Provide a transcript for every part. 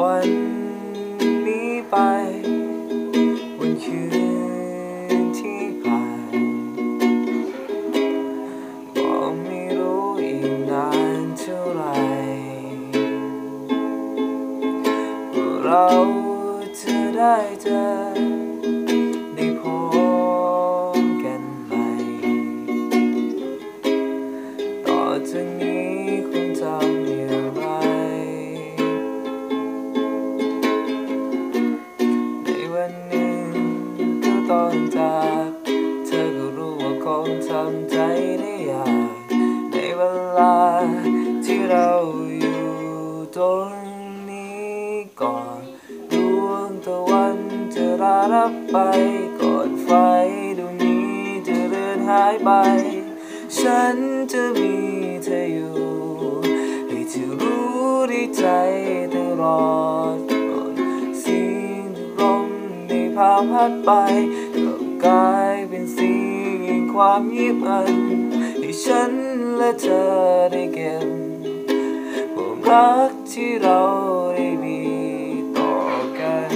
วันนี้ไป วันคืนที่ผ่านบอกไม่รู้อีกนานเท่าไหรว่าเราจะได้เจอได้พบกันใหม่ต่อจากนี้คุณทำอย่างไร ก็ต้องจาก เธอก็รู้ว่าคงทำใจได้ยากในเวลาที่เราอยู่ตรงนี้ก่อนดวงตะวันจะรารับไป ก่อนไฟดวงนี้จะเดินหายไป ฉันจะมีเธออยู่ ให้เธอรู้ในใจตลอดสิ่งที่ลมได้พาพัดไป กลายเป็นสิ่งแห่งความเงียบงันให้ฉันและเธอได้เก็บความรักที่เราได้มีต่อกัน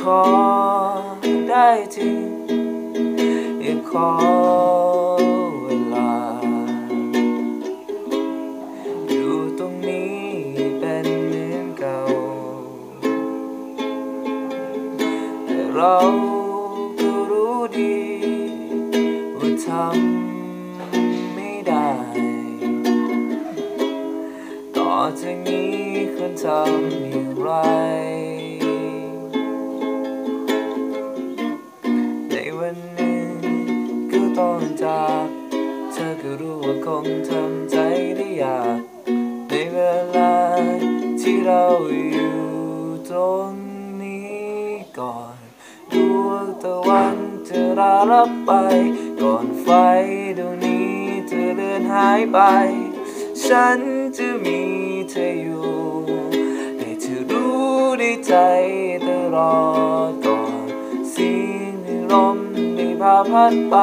ขอ ได้จริงอยากขอเวลา อยู่ตรงนี้เป็นเหมือนเก่า แต่เราก็รู้ดีว่าทำไม่ได้ ต่อจากนี้ควรทำอย่างไร ก็ต้องจากเธอก็รู้ว่าคงทำใจได้ยากในเวลาที่เราอยู่ตรงนี้ก่อนดวงตะวันจะรารับไป ก่อนไฟดวงนี้จะเลือนหายไป ฉันจะมีเธออยู่ ให้เธอรู้ในใจตลอด พาพัดไป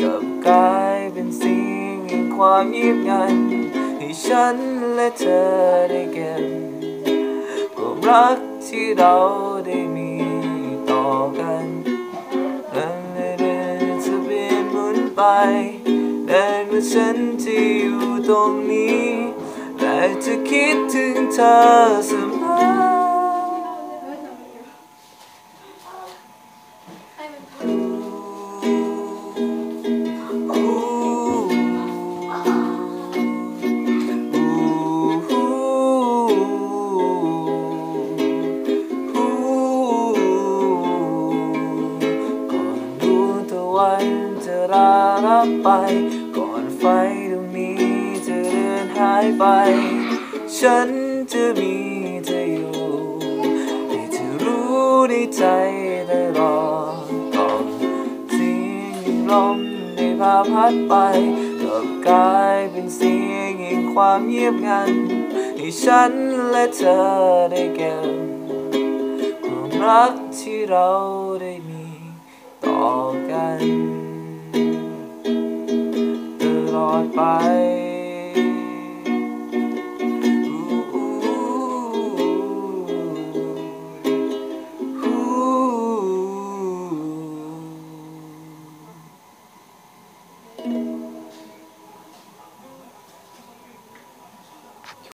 กับกลายเป็นสิ่งแห่งความเงียบงันให้ฉันและเธอได้เก็บความรักที่เราได้มีต่อกันเดินเดินจะเปลี่ยนหมุนไปแดนว่าฉันที่อยู่ตรงนี้ แต่จะคิดถึงเธอเสมอ ก่อนดวงตะวันจะรารับไป ก่อนไฟดวงนี้จะเดินหายไป ฉันจะมีเธออยู่ให้เธอรู้ในใจตลอดก่อนสิ่งลมได้พาพัดไปก็กลายเป็นเสียงแห่งความเงียบงัน ให้ฉันและเธอได้เก็บความรักที่เราได้มีต่อกัน ตลอดไป